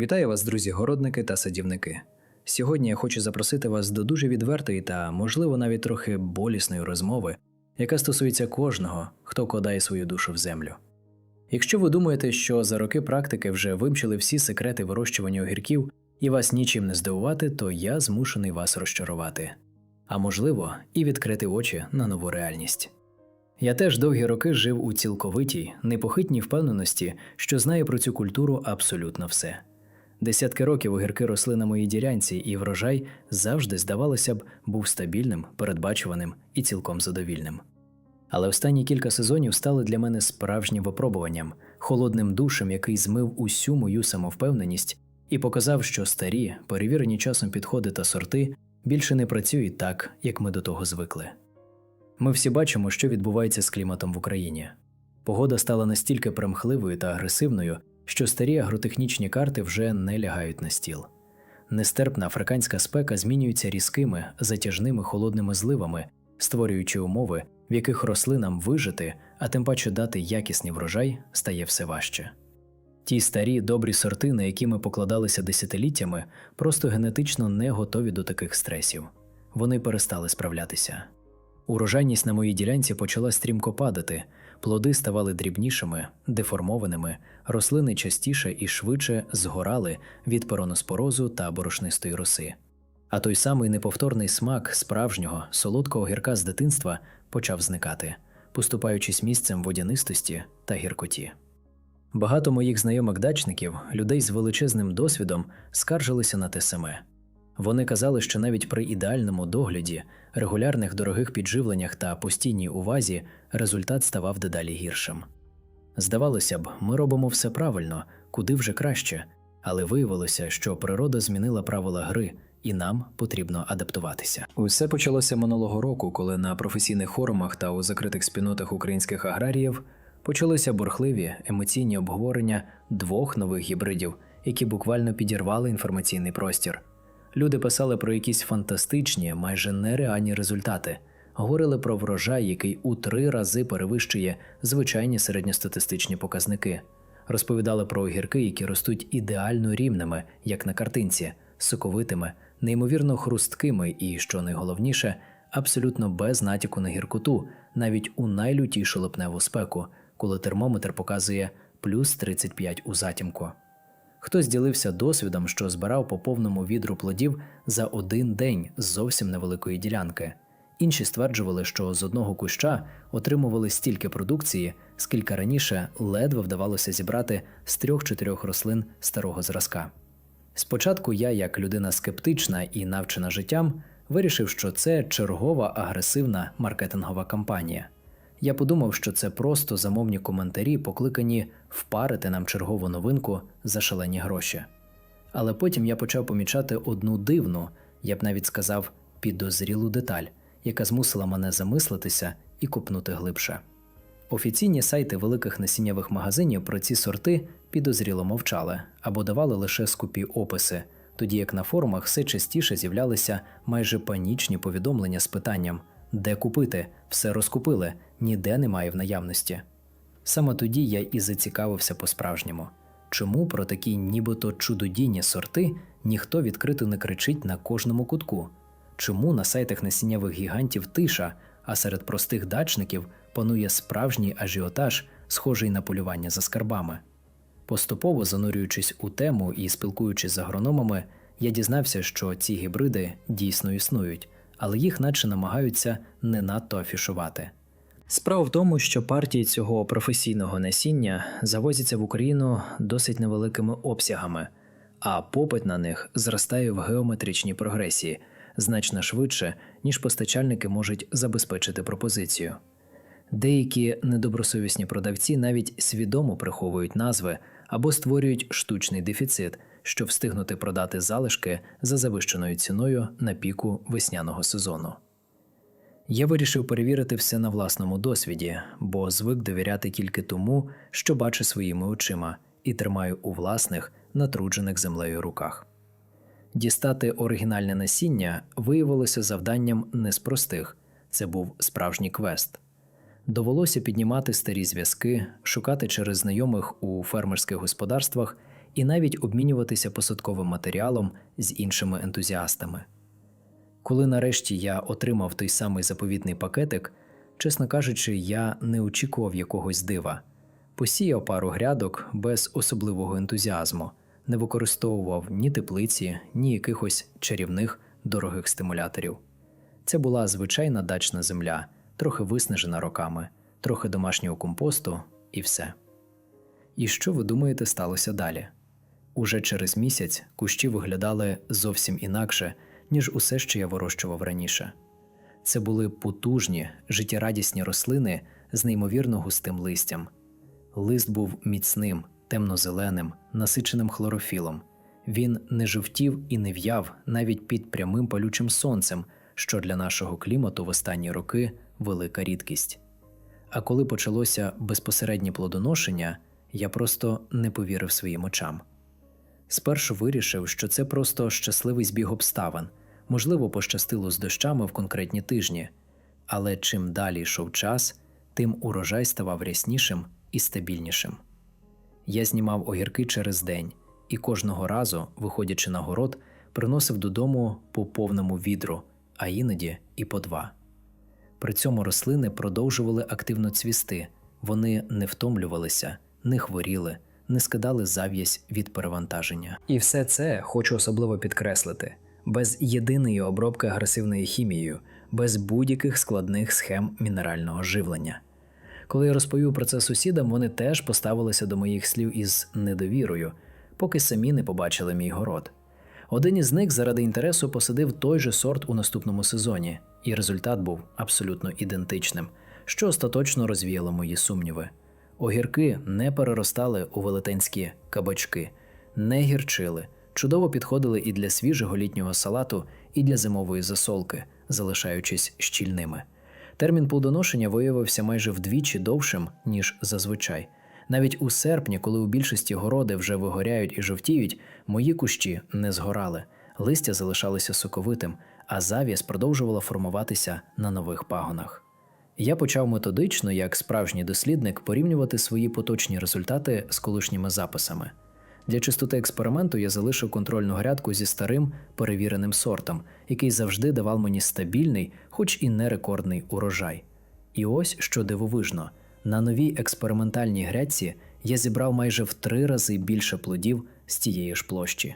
Вітаю вас, друзі, городники та садівники. Сьогодні я хочу запросити вас до дуже відвертої та, можливо, навіть трохи болісної розмови, яка стосується кожного, хто кладає свою душу в землю. Якщо ви думаєте, що за роки практики вже вивчили всі секрети вирощування огірків і вас нічим не здивувати, то я змушений вас розчарувати, а можливо, і відкрити очі на нову реальність. Я теж довгі роки жив у цілковитій, непохитній впевненості, що знаю про цю культуру абсолютно все. Десятки років огірки росли на моїй ділянці, і врожай завжди, здавалося б, був стабільним, передбачуваним і цілком задовільним. Але останні кілька сезонів стали для мене справжнім випробуванням, холодним душем, який змив усю мою самовпевненість і показав, що старі, перевірені часом підходи та сорти більше не працюють так, як ми до того звикли. Ми всі бачимо, що відбувається з кліматом в Україні. Погода стала настільки примхливою та агресивною, що старі агротехнічні карти вже не лягають на стіл. Нестерпна африканська спека змінюється різкими, затяжними холодними зливами, створюючи умови, в яких рослинам вижити, а тим паче дати якісний врожай, стає все важче. Ті старі добрі сорти, на які ми покладалися десятиліттями, просто генетично не готові до таких стресів. Вони перестали справлятися. Урожайність на моїй ділянці почала стрімко падати, плоди ставали дрібнішими, деформованими, рослини частіше і швидше згорали від пероноспорозу та борошнистої роси. А той самий неповторний смак справжнього солодкого гірка з дитинства почав зникати, поступаючись місцем водянистості та гіркоті. Багато моїх знайомих дачників, людей з величезним досвідом, скаржилися на те саме. Вони казали, що навіть при ідеальному догляді, регулярних дорогих підживленнях та постійній увазі результат ставав дедалі гіршим. Здавалося б, ми робимо все правильно, куди вже краще, але виявилося, що природа змінила правила гри, і нам потрібно адаптуватися. Усе почалося минулого року, коли на професійних форумах та у закритих спільнотах українських аграріїв почалися бурхливі емоційні обговорення двох нових гібридів, які буквально підірвали інформаційний простір. Люди писали про якісь фантастичні, майже нереальні результати, говорили про врожай, який у три рази перевищує звичайні середньостатистичні показники, розповідали про огірки, які ростуть ідеально рівними, як на картинці, соковитими, неймовірно хрусткими і, що найголовніше, абсолютно без натяку на гіркоту, навіть у найлютішу липневу спеку, коли термометр показує плюс 35 у затімку. Хтось ділився досвідом, що збирав по повному відру плодів за один день з зовсім невеликої ділянки. Інші стверджували, що з одного куща отримували стільки продукції, скільки раніше ледве вдавалося зібрати з трьох-чотирьох рослин старого зразка. Спочатку я, як людина скептична і навчена життям, вирішив, що це чергова агресивна маркетингова кампанія. Я подумав, що це просто замовні коментарі, покликані впарити нам чергову новинку за шалені гроші. Але потім я почав помічати одну дивну, я б навіть сказав, підозрілу деталь, яка змусила мене замислитися і купнути глибше. Офіційні сайти великих насіннєвих магазинів про ці сорти підозріло мовчали або давали лише скупі описи, тоді як на форумах все частіше з'являлися майже панічні повідомлення з питанням де купити, все розкупили, ніде немає в наявності. Саме тоді я і зацікавився по-справжньому, чому про такі нібито чудодійні сорти ніхто відкрито не кричить на кожному кутку, чому на сайтах насіннєвих гігантів тиша, а серед простих дачників панує справжній ажіотаж, схожий на полювання за скарбами. Поступово занурюючись у тему і спілкуючись з агрономами, я дізнався, що ці гібриди дійсно існують, але їх наче намагаються не надто афішувати. Справа в тому, що партії цього професійного насіння завозяться в Україну досить невеликими обсягами, а попит на них зростає в геометричній прогресії значно швидше, ніж постачальники можуть забезпечити пропозицію. Деякі недобросовісні продавці навіть свідомо приховують назви або створюють штучний дефіцит, щоб встигнути продати залишки за завищеною ціною на піку весняного сезону. Я вирішив перевірити все на власному досвіді, бо звик довіряти тільки тому, що бачу своїми очима, і тримаю у власних, натруджених землею руках. Дістати оригінальне насіння виявилося завданням не з простих це був справжній квест. Довелося піднімати старі зв'язки, шукати через знайомих у фермерських господарствах і навіть обмінюватися посадковим матеріалом з іншими ентузіастами. Коли нарешті я отримав той самий заповітний пакетик, чесно кажучи, я не очікував якогось дива. Посіяв пару грядок без особливого ентузіазму, не використовував ні теплиці, ні якихось чарівних дорогих стимуляторів. Це була звичайна дачна земля, трохи виснажена роками, трохи домашнього компосту і все. І що ви думаєте сталося далі? Уже через місяць кущі виглядали зовсім інакше, ніж усе, що я вирощував раніше. Це були потужні, життєрадісні рослини з неймовірно густим листям. Лист був міцним, темно-зеленим, насиченим хлорофілом. Він не жовтів і не в'яв навіть під прямим палючим сонцем, що для нашого клімату в останні роки велика рідкість. А коли почалося безпосереднє плодоношення, я просто не повірив своїм очам. Спершу вирішив, що це просто щасливий збіг обставин, можливо, пощастило з дощами в конкретні тижні, але чим далі йшов час, тим урожай ставав ряснішим і стабільнішим. Я знімав огірки через день і кожного разу, виходячи на город, приносив додому по повному відру, а іноді і по два. При цьому рослини продовжували активно цвісти, вони не втомлювалися, не хворіли, не скидали зав'язь від перевантаження. І все це хочу особливо підкреслити: без єдиної обробки агресивною хімією, без будь-яких складних схем мінерального живлення. Коли я розповів про це сусідам, вони теж поставилися до моїх слів із недовірою, поки самі не побачили мій город. Один із них заради інтересу посадив той же сорт у наступному сезоні, і результат був абсолютно ідентичним, що остаточно розвіяло мої сумніви. Огірки не переростали у велетенські кабачки, не гірчили, чудово підходили і для свіжого літнього салату, і для зимової засолки, залишаючись щільними. Термін плодоношення виявився майже вдвічі довшим, ніж зазвичай. Навіть у серпні, коли у більшості городи вже вигоряють і жовтіють, мої кущі не згорали, листя залишалося соковитим, а зав'яз продовжувала формуватися на нових пагонах. Я почав методично, як справжній дослідник, порівнювати свої поточні результати з колишніми записами. Для чистоти експерименту я залишив контрольну грядку зі старим перевіреним сортом, який завжди давав мені стабільний, хоч і не рекордний урожай. І ось що дивовижно: на новій експериментальній грядці я зібрав майже в три рази більше плодів з тієї ж площі.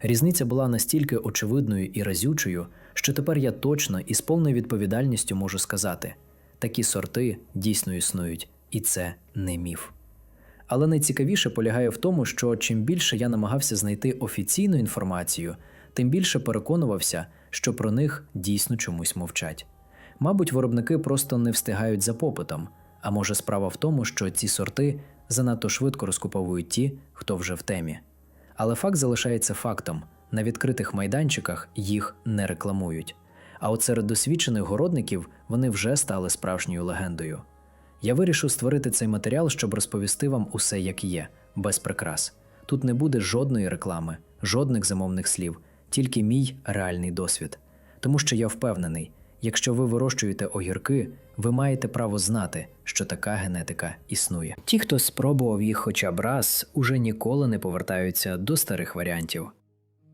Різниця була настільки очевидною і разючою, що тепер я точно і з повною відповідальністю можу сказати: такі сорти дійсно існують, і це не міф. Але найцікавіше полягає в тому, що чим більше я намагався знайти офіційну інформацію, тим більше переконувався, що про них дійсно чомусь мовчать. Мабуть, виробники просто не встигають за попитом, а може справа в тому, що ці сорти занадто швидко розкуповують ті, хто вже в темі. Але факт залишається фактом: на відкритих майданчиках їх не рекламують. А от серед досвідчених городників вони вже стали справжньою легендою. Я вирішив створити цей матеріал, щоб розповісти вам усе як є, без прикрас. Тут не буде жодної реклами, жодних замовних слів, тільки мій реальний досвід. Тому що я впевнений, якщо ви вирощуєте огірки, ви маєте право знати, що така генетика існує. Ті, хто спробував їх хоча б раз, уже ніколи не повертаються до старих варіантів.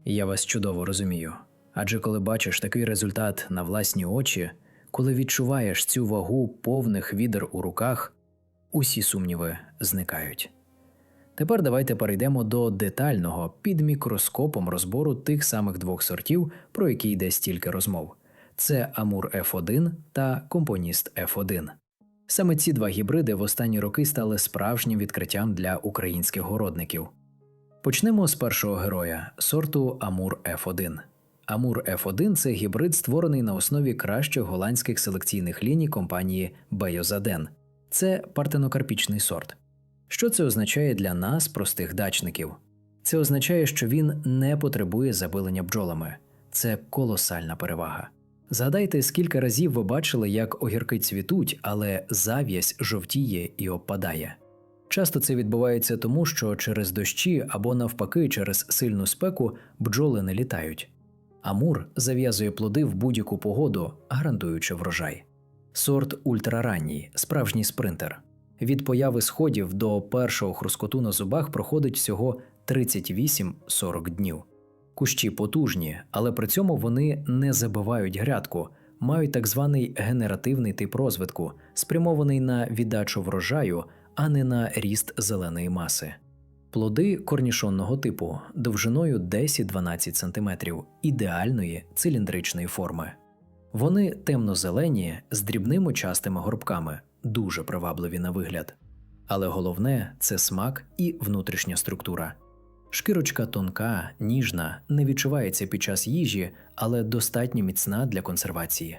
Я вас чудово розумію. Адже коли бачиш такий результат на власні очі, коли відчуваєш цю вагу повних відер у руках, усі сумніви зникають. Тепер давайте перейдемо до детального під мікроскопом розбору тих самих двох сортів, про які йде стільки розмов: це Амур F1 та Компоніст F1. Саме ці два гібриди в останні роки стали справжнім відкриттям для українських городників. Почнемо з першого героя сорту Амур F1. Амур F1 це гібрид, створений на основі кращих голландських селекційних ліній компанії Бейозаден. Це партенокарпічний сорт. Що це означає для нас, простих дачників? Це означає, що він не потребує забилення бджолами. Це колосальна перевага. Згадайте, скільки разів ви бачили, як огірки цвітуть, але зав'язь жовтіє і опадає. Часто це відбувається тому, що через дощі або навпаки через сильну спеку бджоли не літають. Амур зав'язує плоди в будь-яку погоду, гарантуючи врожай. Сорт ультраранній, справжній спринтер. Від появи сходів до першого хрускоту на зубах проходить всього 38-40 днів. Кущі потужні, але при цьому вони не забивають грядку, мають так званий генеративний тип розвитку, спрямований на віддачу врожаю, а не на ріст зеленої маси. Плоди корнішонного типу довжиною 10-12 см ідеальної циліндричної форми. Вони темно-зелені з дрібними частими горбками, дуже привабливі на вигляд. Але головне це смак і внутрішня структура. Шкірочка тонка, ніжна, не відчувається під час їжі, але достатньо міцна для консервації.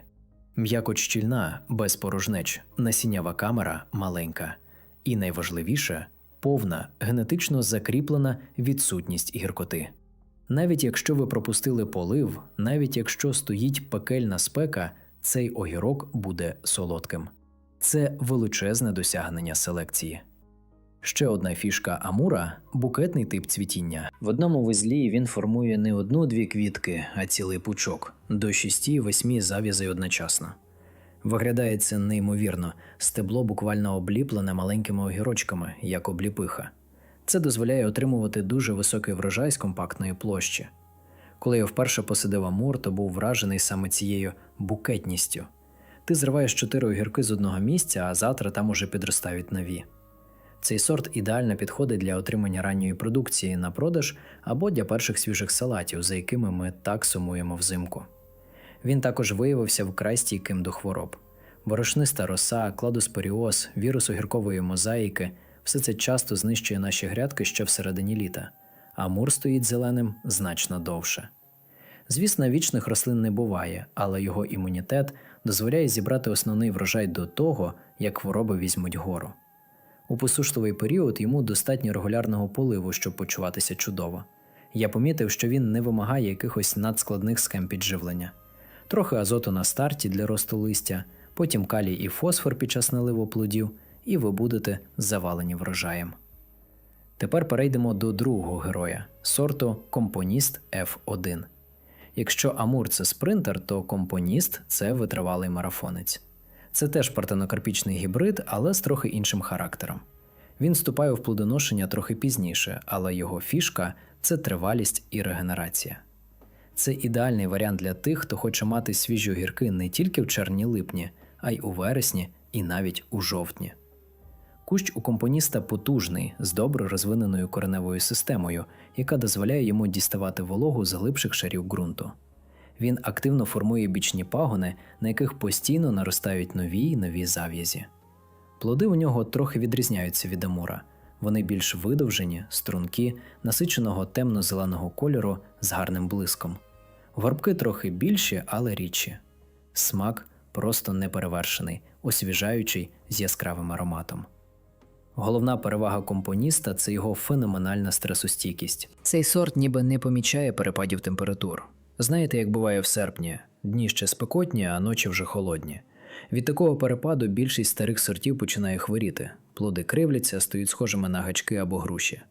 М'якоть щільна, без порожнеч, насіннява камера маленька. І найважливіше повна, генетично закріплена відсутність гіркоти. Навіть якщо ви пропустили полив, навіть якщо стоїть пекельна спека, цей огірок буде солодким. Це величезне досягнення селекції. Ще одна фішка Амура букетний тип цвітіння. В одному вузлі він формує не одну-дві квітки, а цілий пучок до 6-8 зав'язей одночасно. Виглядає це неймовірно, стебло буквально обліплене маленькими огірочками, як обліпиха. Це дозволяє отримувати дуже високий врожай з компактної площі. Коли я вперше посадив Амур, то був вражений саме цією букетністю. Ти зриваєш чотири огірки з одного місця, а завтра там уже підростають нові. Цей сорт ідеально підходить для отримання ранньої продукції на продаж або для перших свіжих салатів, за якими ми так сумуємо взимку. Він також виявився вкрай стійким до хвороб. Борошниста роса, кладоспоріоз, вірус огіркової мозаїки все це часто знищує наші грядки ще всередині літа, а мур стоїть зеленим значно довше. Звісно, вічних рослин не буває, але його імунітет дозволяє зібрати основний врожай до того, як хвороби візьмуть гору. У посушливий період йому достатньо регулярного поливу, щоб почуватися чудово. Я помітив, що він не вимагає якихось надскладних схем підживлення. Трохи азоту на старті для росту листя, потім калій і фосфор під час наливу плодів, і ви будете завалені врожаєм. Тепер перейдемо до другого героя сорту Компоніст F1. Якщо Амур це спринтер, то компоніст це витривалий марафонець. Це теж партенокарпічний гібрид, але з трохи іншим характером. Він вступає в плодоношення трохи пізніше, але його фішка це тривалість і регенерація. Це ідеальний варіант для тих, хто хоче мати свіжі огірки не тільки в червні-липні, а й у вересні і навіть у жовтні. Кущ у компоніста потужний, з добре розвиненою кореневою системою, яка дозволяє йому діставати вологу з глибших шарів ґрунту. Він активно формує бічні пагони, на яких постійно наростають нові й нові зав'язі. Плоди у нього трохи відрізняються від амура. Вони більш видовжені, стрункі, насиченого темно-зеленого кольору з гарним блиском. Горбки трохи більші, але рідші. Смак просто неперевершений, освіжаючий з яскравим ароматом. Головна перевага компоніста це його феноменальна стресостійкість. Цей сорт ніби не помічає перепадів температур. Знаєте, як буває в серпні, дні ще спекотні, а ночі вже холодні. Від такого перепаду більшість старих сортів починає хворіти, плоди кривляться, стають схожими на гачки або груші.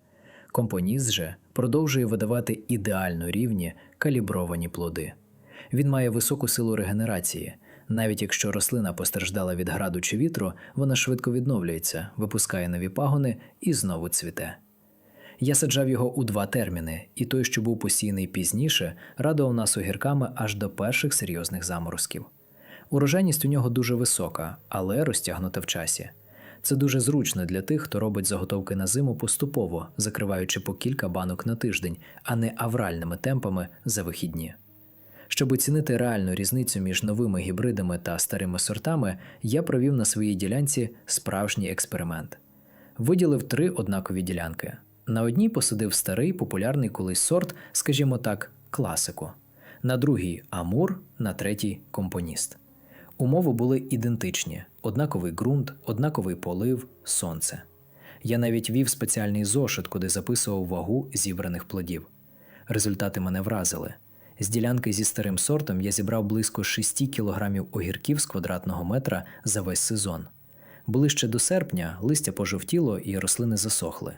Компоніст же продовжує видавати ідеально рівні калібровані плоди. Він має високу силу регенерації. Навіть якщо рослина постраждала від граду чи вітру, вона швидко відновлюється, випускає нові пагони і знову цвіте. Я саджав його у два терміни, і той, що був посіяний пізніше, радував нас огірками аж до перших серйозних заморозків. Урожайність у нього дуже висока, але розтягнута в часі. Це дуже зручно для тих, хто робить заготовки на зиму поступово, закриваючи по кілька банок на тиждень, а не авральними темпами за вихідні. Щоб оцінити реальну різницю між новими гібридами та старими сортами, я провів на своїй ділянці справжній експеримент. Виділив три однакові ділянки. На одній посадив старий популярний колись сорт, скажімо так, класику, на другій амур, на третій компоніст. Умови були ідентичні: однаковий ґрунт, однаковий полив, сонце. Я навіть вів спеціальний зошит, куди записував вагу зібраних плодів. Результати мене вразили. З ділянки зі старим сортом я зібрав близько 6 кілограмів огірків з квадратного метра за весь сезон. Ближче до серпня листя пожовтіло і рослини засохли.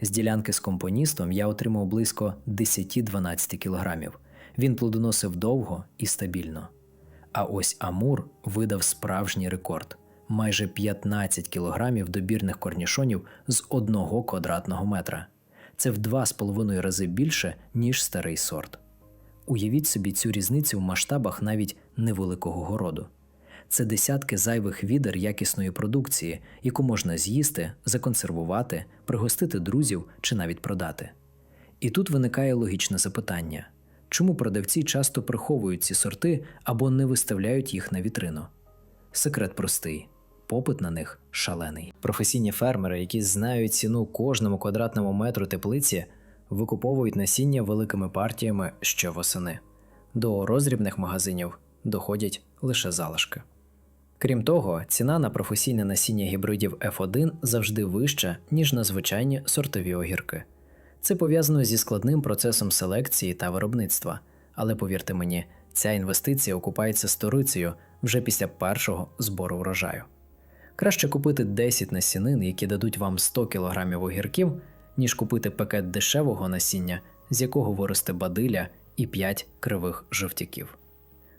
З ділянки з компоністом я отримав близько 10-12 кілограмів. Він плодоносив довго і стабільно. А ось Амур видав справжній рекорд майже 15 кілограмів добірних корнішонів з одного квадратного метра. Це в 2,5 рази більше, ніж старий сорт. Уявіть собі цю різницю в масштабах навіть невеликого городу. Це десятки зайвих відер якісної продукції, яку можна з'їсти, законсервувати, пригостити друзів чи навіть продати. І тут виникає логічне запитання: чому продавці часто приховують ці сорти або не виставляють їх на вітрину? Секрет простий: попит на них шалений. Професійні фермери, які знають ціну кожному квадратному метру теплиці, викуповують насіння великими партіями ще восени. До розрібних магазинів доходять лише залишки. Крім того, ціна на професійне насіння гібридів F1 завжди вища, ніж на звичайні сортові огірки. Це пов'язано зі складним процесом селекції та виробництва, але повірте мені, ця інвестиція окупається сторицею вже після першого збору врожаю. Краще купити 10 насінин, які дадуть вам 100 кг огірків, ніж купити пакет дешевого насіння, з якого виросте бадиля і 5 кривих жовтяків.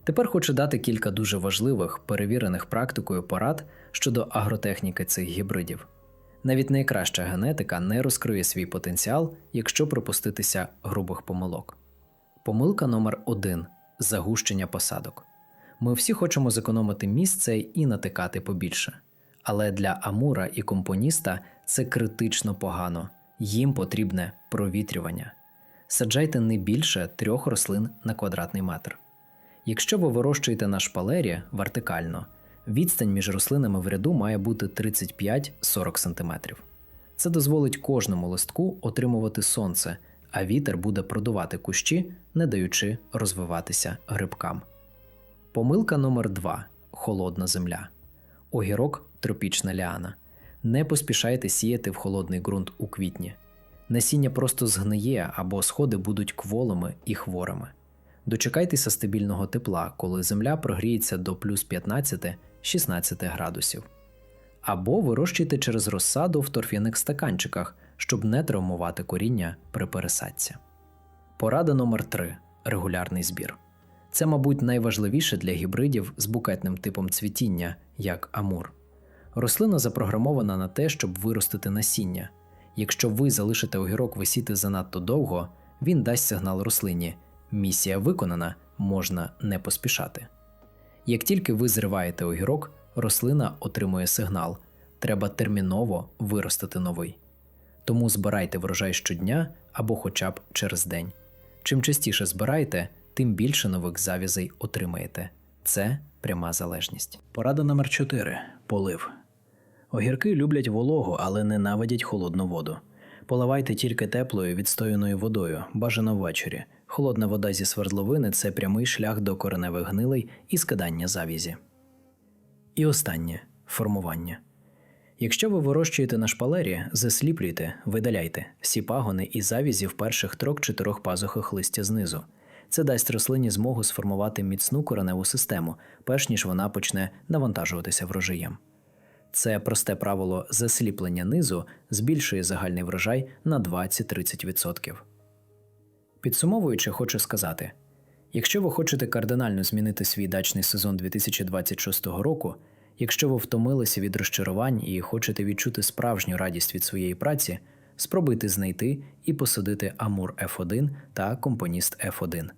Тепер хочу дати кілька дуже важливих, перевірених практикою порад щодо агротехніки цих гібридів. Навіть найкраща генетика не розкриє свій потенціал, якщо припуститися грубих помилок. Помилка номер 1 загущення посадок. Ми всі хочемо зекономити місце і натикати побільше. Але для амура і компоніста це критично погано, їм потрібне провітрювання. Саджайте не більше трьох рослин на квадратний метр. Якщо ви вирощуєте на шпалері вертикально, відстань між рослинами в ряду має бути 35-40 см. Це дозволить кожному листку отримувати сонце, а вітер буде продувати кущі, не даючи розвиватися грибкам. Помилка номер 2 холодна земля. Огірок тропічна ліана. Не поспішайте сіяти в холодний ґрунт у квітні. Насіння просто згниє або сходи будуть кволими і хворими. Дочекайтеся стабільного тепла, коли земля прогріється до плюс 15-16 градусів. Або вирощуйте через розсаду в торф'яних стаканчиках, щоб не травмувати коріння при пересадці. Порада номер 3 регулярний збір. Це, мабуть, найважливіше для гібридів з букетним типом цвітіння, як амур. Рослина запрограмована на те, щоб виростити насіння. Якщо ви залишите огірок висіти занадто довго, він дасть сигнал рослині. Місія виконана, можна не поспішати. Як тільки ви зриваєте огірок, рослина отримує сигнал треба терміново виростити новий. Тому збирайте врожай щодня або хоча б через день. Чим частіше збираєте, тим більше нових завізей отримаєте. Це пряма залежність. Порада номер 4 полив. Огірки люблять вологу, але ненавидять холодну воду. Поливайте тільки теплою відстояною водою, бажано ввечері. Холодна вода зі свердловини це прямий шлях до кореневих гнилей і скидання завізі. І останнє формування. Якщо ви вирощуєте на шпалері, засліплюйте, видаляйте всі пагони і завізі в перших трьох-чотирьох пазухах листя знизу. Це дасть рослині змогу сформувати міцну кореневу систему, перш ніж вона почне навантажуватися врожаєм. Це просте правило засліплення низу збільшує загальний врожай на 20-30%. Підсумовуючи, хочу сказати: якщо ви хочете кардинально змінити свій дачний сезон 2026 року, якщо ви втомилися від розчарувань і хочете відчути справжню радість від своєї праці, спробуйте знайти і посадити Амур F1 та Компоніст F1.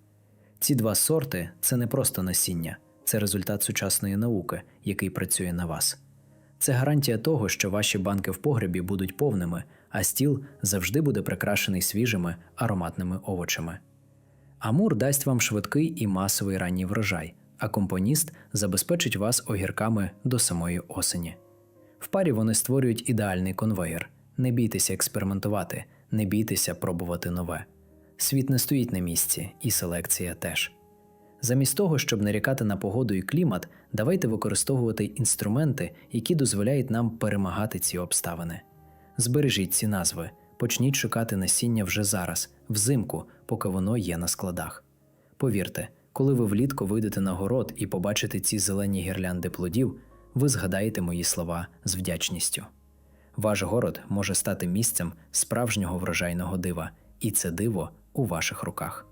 Ці два сорти це не просто насіння, це результат сучасної науки, який працює на вас. Це гарантія того, що ваші банки в погребі будуть повними, а стіл завжди буде прикрашений свіжими ароматними овочами. Амур дасть вам швидкий і масовий ранній врожай, а компоніст забезпечить вас огірками до самої осені. В парі вони створюють ідеальний конвейер. Не бійтеся експериментувати, не бійтеся пробувати нове. Світ не стоїть на місці, і селекція теж. Замість того, щоб нарікати на погоду і клімат, давайте використовувати інструменти, які дозволяють нам перемагати ці обставини. Збережіть ці назви, почніть шукати насіння вже зараз, взимку, поки воно є на складах. Повірте, коли ви влітку вийдете на город і побачите ці зелені гірлянди плодів, ви згадаєте мої слова з вдячністю. Ваш город може стати місцем справжнього врожайного дива, і це диво у ваших руках.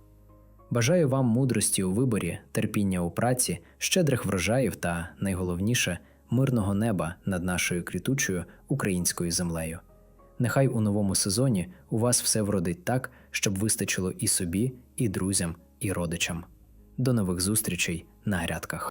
Бажаю вам мудрості у виборі, терпіння у праці, щедрих врожаїв та, найголовніше, мирного неба над нашою квітучою українською землею. Нехай у новому сезоні у вас все вродить так, щоб вистачило і собі, і друзям, і родичам. До нових зустрічей на грядках.